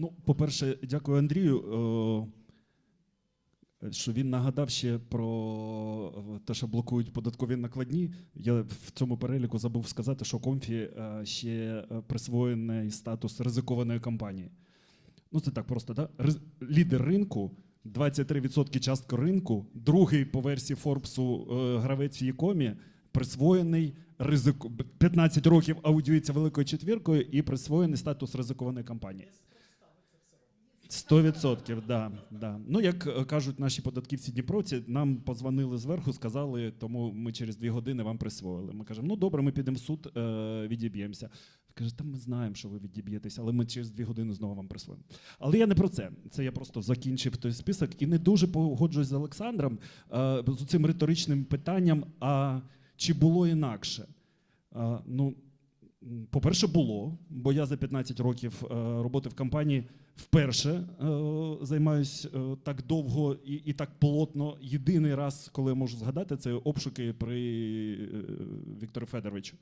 Ну, по-перше, дякую Андрію, е, що він нагадав ще про е, те, що блокують податкові накладні. Я в цьому переліку забув сказати, що Комфі е, ще присвоєний статус ризикованої компанії. Ну, це так просто, да? Лідер ринку, 23% частки ринку, другий по версії Форбсу гравець в Єкомі, присвоєний ризику 15 років аудіюється великою четвіркою і присвоєний статус ризикованої компанії. 100%, да, да. Ну, як е, кажуть наші податківці Дніпровці, нам позвонили зверху, сказали, тому ми через дві години вам присвоїли. Ми кажемо, ну добре, ми підемо в суд, е, відіб'ємося. Каже, та ми знаємо, що ви відіб'єтеся, але ми через дві години знову вам присвоїмо. Але я не про це. Це я просто закінчив той список і не дуже погоджуюсь з Олександром е, з цим риторичним питанням: а чи було інакше? Е, ну, По-перше, було, бо я за 15 років е, роботи в компанії вперше е, займаюся так довго і, і так плотно. Єдиний раз, коли я можу згадати, це обшуки при е, Віктору Федоровичу.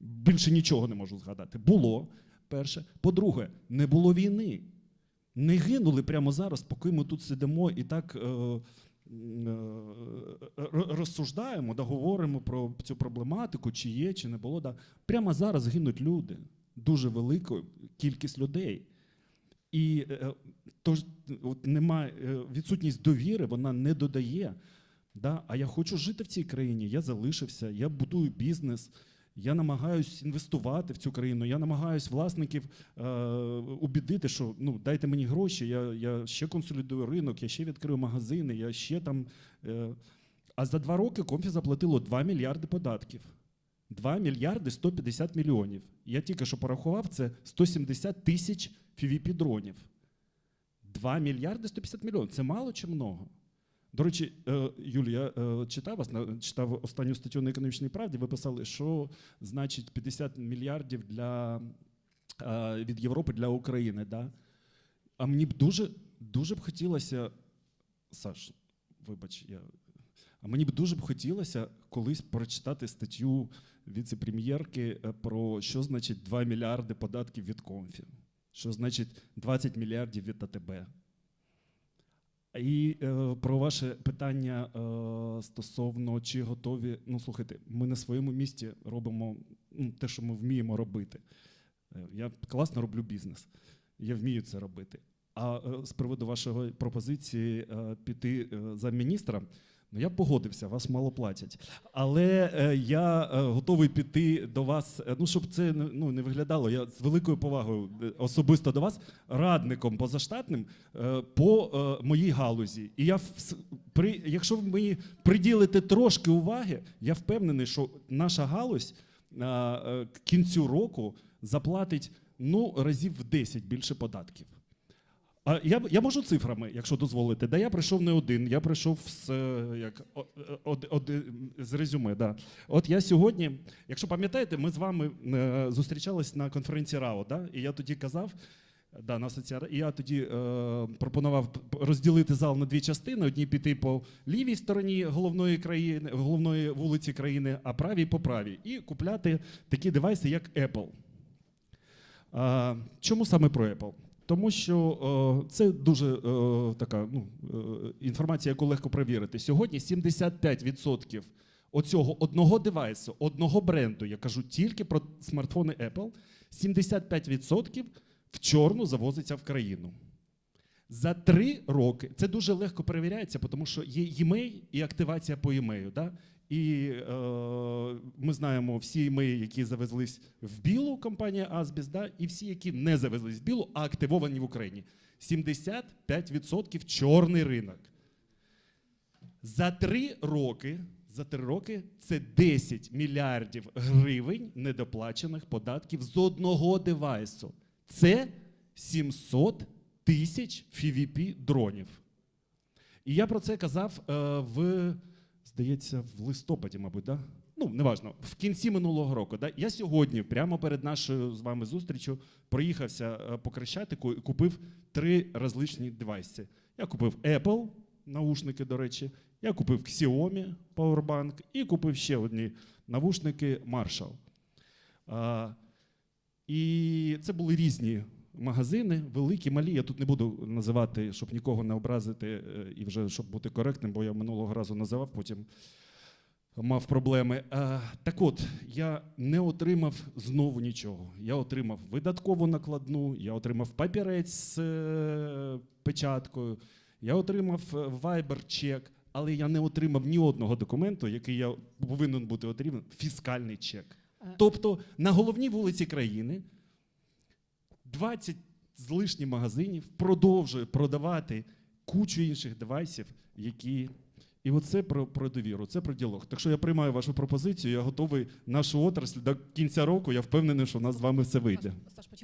Більше нічого не можу згадати. Було перше. По-друге, не було війни. Не гинули прямо зараз, поки ми тут сидимо і так. Е, розсуждаємо, да, говоримо про цю проблематику, чи є, чи не було. Да. Прямо зараз гинуть люди, дуже велика кількість людей. І е, тож от немає е, відсутність довіри, вона не додає. Да? А я хочу жити в цій країні. Я залишився, я будую бізнес. Я намагаюся інвестувати в цю країну. Я намагаюся власників е, убідити, що ну дайте мені гроші. Я, я ще консолідую ринок, я ще відкрию магазини, я ще там. Е, а за два роки Комфі заплатило 2 мільярди податків. 2 мільярди 150 мільйонів. Я тільки що порахував, це 170 тисяч fvp дронів. 2 мільярди 150 мільйонів. Це мало чи много? До речі, е, Юлія, е, читав вас, читав останню статтю на економічній правді. Ви писали, що значить 50 мільярдів для, е, від Європи для України. Да? А мені б дуже, дуже б хотілося, Саш, вибач, я. А мені б дуже б хотілося колись прочитати статтю віце-прем'єрки про що значить 2 мільярди податків від Комфі, що значить 20 мільярдів від АТБ. І е, про ваше питання е, стосовно чи готові. Ну, слухайте, ми на своєму місці робимо ну, те, що ми вміємо робити. Е, Я класно роблю бізнес, я вмію це робити. А е, з приводу вашої пропозиції е, піти е, за міністра, ну я погодився, вас мало платять. Але е, я е, готовий піти до вас, е, ну щоб це ну, не виглядало. Я з великою повагою е, особисто до вас, радником позаштатним е, по е, моїй галузі. І я вс- при, якщо ви мені приділите трошки уваги, я впевнений, що наша галузь е, е, кінцю року заплатить ну, разів в 10 більше податків. Я, я можу цифрами, якщо дозволите. Да я прийшов не один, я прийшов з, е, як, о- е, од- з резюме. Да. От я сьогодні, якщо пам'ятаєте, ми з вами е, зустрічались на конференції РАО, да? і я тоді казав, да, на і я тоді е, пропонував розділити зал на дві частини: одній піти по лівій стороні головної країни, головної вулиці країни, а правій по правій, і купляти такі девайси, як Apple. А, чому саме про Apple? Тому що е, це дуже е, така ну, е, інформація, яку легко перевірити. Сьогодні 75% оцього одного девайсу, одного бренду, я кажу тільки про смартфони Apple, 75% в чорну завозиться в країну. За три роки це дуже легко перевіряється, тому що є e-mail і активація по e-mail. Да? І е, ми знаємо всі e-mail, які завезлись в білу компанія Асбіс, да? і всі, які не завезлись в білу, а активовані в Україні. 75% чорний ринок. За три роки, за три роки це 10 мільярдів гривень недоплачених податків з одного девайсу. Це 700 тисяч FVP дронів. І я про це казав е, в, здається, в листопаді, мабуть, да? ну, неважно, в кінці минулого року. Да? Я сьогодні, прямо перед нашою з вами зустрічю, проїхався е, по Крещатику і купив три розличні девайси. Я купив Apple, наушники, до речі, я купив Xiaomi Powerbank і купив ще одні навушники Marshall. А, і це були різні магазини, великі, малі. Я тут не буду називати, щоб нікого не образити е, і вже щоб бути коректним, бо я минулого разу називав, потім мав проблеми. Е, Так от, я не отримав знову нічого. Я отримав видаткову накладну, я отримав папірець з е, печаткою, я отримав е, Viber чек, але я не отримав ні одного документу, який я повинен бути отриманий, фіскальний чек. Тобто на головній вулиці країни 20 з лишнім магазинів продовжує продавати кучу інших девайсів, які. І оце про, про довіру, це про діалог. Так що я приймаю вашу пропозицію, я готовий нашу отрасль до кінця року. Я впевнений, що у нас з вами все вийде. Саш, Саш,